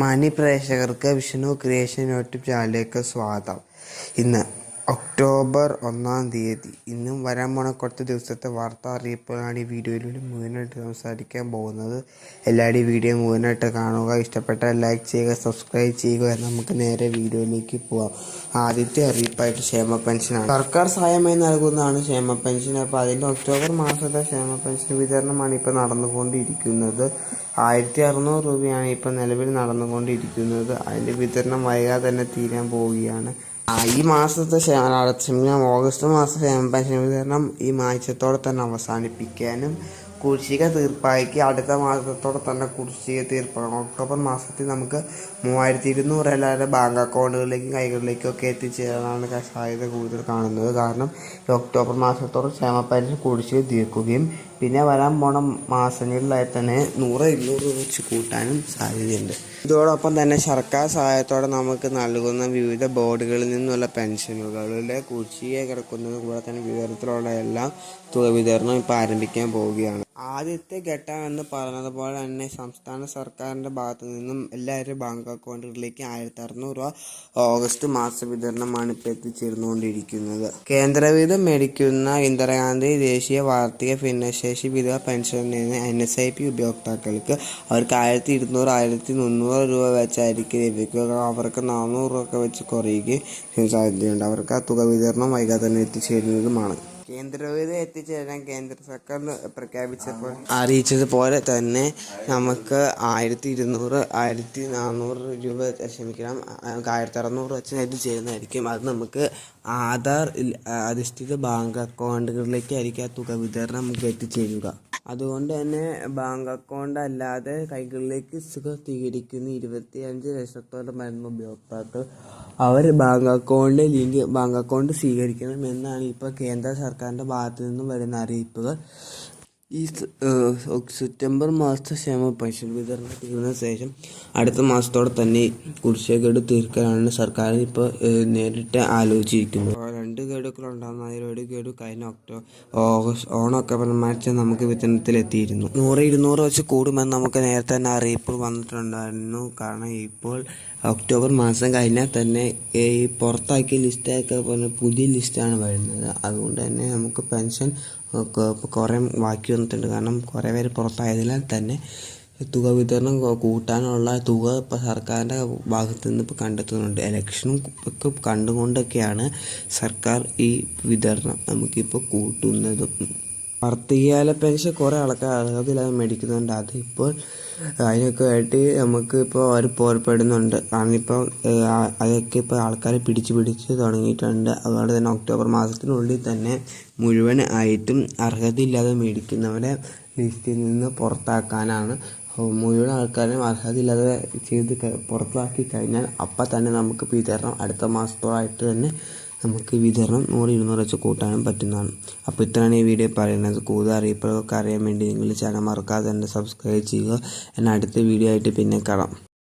മാന്യ പ്രേക്ഷകർക്ക് Vishnu creation YouTube ചാനലിലേക്ക് സ്വാഗതം. ഇന്ന് ഒക്ടോബർ ഒന്നാം തീയതി. ഇന്നും വരാൻ പോണ കുറച്ച് ദിവസത്തെ വാർത്താ അറിയിപ്പുകളാണ് ഈ വീഡിയോയിലൂടെ മുഴുവനായിട്ട് സംസാരിക്കാൻ പോകുന്നത്. എല്ലാവരുടെയും വീഡിയോ മുഴുവനായിട്ട് കാണുക. ഇഷ്ടപ്പെട്ടാൽ ലൈക്ക് ചെയ്യുക സബ്സ്ക്രൈബ് ചെയ്യുക. നമുക്ക് നേരെ വീഡിയോയിലേക്ക് പോവാം. ആദ്യത്തെ അറിയിപ്പായിട്ട് ക്ഷേമ പെൻഷനാണ് സർക്കാർ സഹായമായി നൽകുന്നതാണ് ക്ഷേമ പെൻഷൻ. അപ്പോൾ അതിന്റെ ഒക്ടോബർ മാസത്തെ ക്ഷേമ പെൻഷൻ വിതരണമാണ് ഇപ്പോൾ നടന്നുകൊണ്ടിരിക്കുന്നത്. ആയിരത്തി അറുന്നൂറ് രൂപയാണ് ഇപ്പോൾ നിലവിൽ നടന്നുകൊണ്ടിരിക്കുന്നത്. അതിന്റെ വിതരണം വൈകാതെ തന്നെ തീരാൻ പോവുകയാണ്. ഈ മാസത്തെ ക്ഷേമ ഓഗസ്റ്റ് മാസം പെൻഷൻ വിതരണം ഈ ആഴ്ചത്തോടെ തന്നെ അവസാനിപ്പിക്കാനും കുടിശ്ശിക തീർപ്പാക്കി അടുത്ത മാസത്തോടെ തന്നെ കുടിശ്ശിക തീർപ്പാക്കണം ഒക്ടോബർ മാസത്തിൽ നമുക്ക് മൂവായിരത്തി ഇരുന്നൂറ് എല്ലാവരുടെ ബാങ്ക് അക്കൗണ്ടുകളിലേക്കും കൈകളിലേക്കും ഒക്കെ എത്തിച്ചേരാനാണ് സാധ്യത കൂടുതൽ കാണുന്നത്. കാരണം ഒക്ടോബർ മാസത്തോടെ ക്ഷേമ പെൻഷൻ കുടിശ്ശിക തീർക്കുകയും പിന്നെ വരാൻ പോണ മാസങ്ങളിലായി തന്നെ നൂറ് ഇരുന്നൂറ് വെച്ച് കൂട്ടാനും സാധ്യതയുണ്ട്. ഇതോടൊപ്പം തന്നെ സർക്കാർ സഹായത്തോടെ നമുക്ക് നൽകുന്ന വിവിധ ബോർഡുകളിൽ നിന്നുള്ള പെൻഷനുകളിലെ കുടിശ്ശിക കിടക്കുന്നത് കൂടെ തന്നെ വിതരണത്തിലുള്ള എല്ലാം തുക വിതരണം ഇപ്പോൾ ആരംഭിക്കാൻ പോവുകയാണ്. ആദ്യത്തെ ഘട്ടം എന്ന് പറഞ്ഞതുപോലെ തന്നെ സംസ്ഥാന സർക്കാരിന്റെ ഭാഗത്തു നിന്നും എല്ലാവരും ബാങ്ക് അക്കൗണ്ടുകളിലേക്ക് ആയിരത്തി അറുന്നൂറ് രൂപ ഓഗസ്റ്റ് മാസ വിതരണമാണ് ഇപ്പോൾ എത്തിച്ചേർന്നുകൊണ്ടിരിക്കുന്നത്. കേന്ദ്രവിധം മേടിക്കുന്ന ഇന്ദിരാഗാന്ധി ദേശീയ വാർഷിക ഭിന്നശേഷി വിധവ pension N S I P ഉപയോക്താക്കൾക്ക് അവർക്ക് ആയിരത്തി ഇരുന്നൂറ് ആയിരത്തി മുന്നൂറ് രൂപ വെച്ചായിരിക്കും ലഭിക്കുക. അവർക്ക് നാനൂറ് രൂപ വെച്ച് കുറയുകയും സാധ്യതയുണ്ട്. അവർക്ക് ആ തുക വിതരണം വൈകാതെ തന്നെ എത്തിച്ചേരുന്നതുമാണ്. കേന്ദ്രവിധ എത്തിച്ചേരാൻ കേന്ദ്ര സർക്കാർ പ്രഖ്യാപിച്ചപ്പോൾ അറിയിച്ചതുപോലെ തന്നെ നമുക്ക് ആയിരത്തി ഇരുന്നൂറ് ആയിരത്തി നാനൂറ് രൂപ ക്ഷമിക്കണം. ആയിരത്തി അറുന്നൂറ് വെച്ച് എത്തിച്ചേരുന്നതായിരിക്കും അത് നമുക്ക് ആധാർ അധിഷ്ഠിത ബാങ്ക് അക്കൗണ്ടുകളിലേക്ക് ആയിരിക്കും ആ തുക വിതരണം നമുക്ക് എത്തിച്ചേരുക. അതുകൊണ്ട് തന്നെ ബാങ്ക് അക്കൗണ്ട് അല്ലാതെ കൈകളിലേക്ക് സുഖ സ്വീകരിക്കുന്ന ഇരുപത്തിയഞ്ച് ലക്ഷത്തോളം വരുന്ന ഉപഭോക്താക്കൾ അവർ bank account link bank account സ്വീകരിക്കണം എന്നാണ് ഇപ്പോൾ കേന്ദ്ര സർക്കാരിന്റെ ഭാഗത്തു നിന്നും വരുന്ന അറിയിപ്പുകൾ. ഈ സെപ്റ്റംബർ മാസത്തെ ക്ഷേമ പെൻഷൻ വിതരണം തീർന്ന ശേഷം അടുത്ത മാസത്തോടെ തന്നെ കുടിശ്ശികേട് തീർക്കാനാണ് സർക്കാർ ഇപ്പോൾ നേരിട്ട് ആലോചിച്ചിരിക്കുന്നത് രണ്ട് രണ്ട് ഗഡുക്കളുണ്ടാകുന്ന അതിൽ ഒരു ഗഡു കഴിഞ്ഞ ഒക്ടോബർ ഓഗസ്റ്റ് ഓണമൊക്കെ പറഞ്ഞ നമുക്ക് വിതരണത്തിലെത്തിയിരുന്നു. നൂറ് ഇരുന്നൂറ് വെച്ച് കൂടുമെന്ന് നമുക്ക് നേരത്തെ തന്നെ അറിയിപ്പ് വന്നിട്ടുണ്ടായിരുന്നു. കാരണം ഇപ്പോൾ ഒക്ടോബർ മാസം കഴിഞ്ഞാൽ തന്നെ ഈ പുറത്താക്കിയ ലിസ്റ്റൊക്കെ പറഞ്ഞ പുതിയ ലിസ്റ്റാണ് വരുന്നത്. അതുകൊണ്ട് തന്നെ നമുക്ക് പെൻഷൻ കുറേ ബാക്കി വന്നിട്ടുണ്ട് കാരണം കുറേ പേര് പുറത്തായതിനാൽ തന്നെ തുക വിതരണം കൂട്ടാനുള്ള തുക ഇപ്പോൾ സർക്കാരിന്റെ ഭാഗത്ത് നിന്ന് ഇപ്പോൾ കണ്ടെത്തുന്നുണ്ട്. ഇലക്ഷനും ഒക്കെ കണ്ടുകൊണ്ടൊക്കെയാണ് സർക്കാർ ഈ വിതരണം നമുക്കിപ്പോൾ കൂട്ടുന്നതും വർത്തികാല പെൻഷൻ കുറേ ആൾക്കാർ അർഹതയില്ലാതെ മേടിക്കുന്നുണ്ട്. അതിപ്പോൾ അതിനൊക്കെ ആയിട്ട് നമുക്ക് ഇപ്പോൾ അവർ പോരപ്പെടുന്നുണ്ട്. കാരണം ഇപ്പോൾ അതൊക്കെ ഇപ്പോൾ ആൾക്കാരെ പിടിച്ച് പിടിച്ച് തുടങ്ങിയിട്ടുണ്ട്. അതുകൊണ്ട് തന്നെ ഒക്ടോബർ മാസത്തിനുള്ളിൽ തന്നെ മുഴുവൻ ആയിട്ടും അർഹതയില്ലാതെ മേടിക്കുന്നവരെ ലിസ്റ്റിൽ നിന്ന് പുറത്താക്കാനാണ്. മുഴുവൻ ആൾക്കാരും അർഹതയില്ലാതെ ചെയ്ത് പുറത്താക്കി കഴിഞ്ഞാൽ അപ്പം തന്നെ നമുക്ക് വിതരണം അടുത്ത മാസത്തോളായിട്ട് തന്നെ നമുക്ക് വിതരണം നൂറ് ഇരുന്നൂറ് വെച്ച് കൂട്ടാനും പറ്റുന്നതാണ്. അപ്പോൾ ഇത്രയാണ് ഈ വീഡിയോ പറയുന്നത്. കൂടുതൽ അറിയിപ്പുകളൊക്കെ അറിയാൻ വേണ്ടി നിങ്ങൾ ചാനൽ മറക്കാതെ തന്നെ സബ്സ്ക്രൈബ് ചെയ്യുക. എന്നാൽ അടുത്ത വീഡിയോ ആയിട്ട് പിന്നെ കാണാം.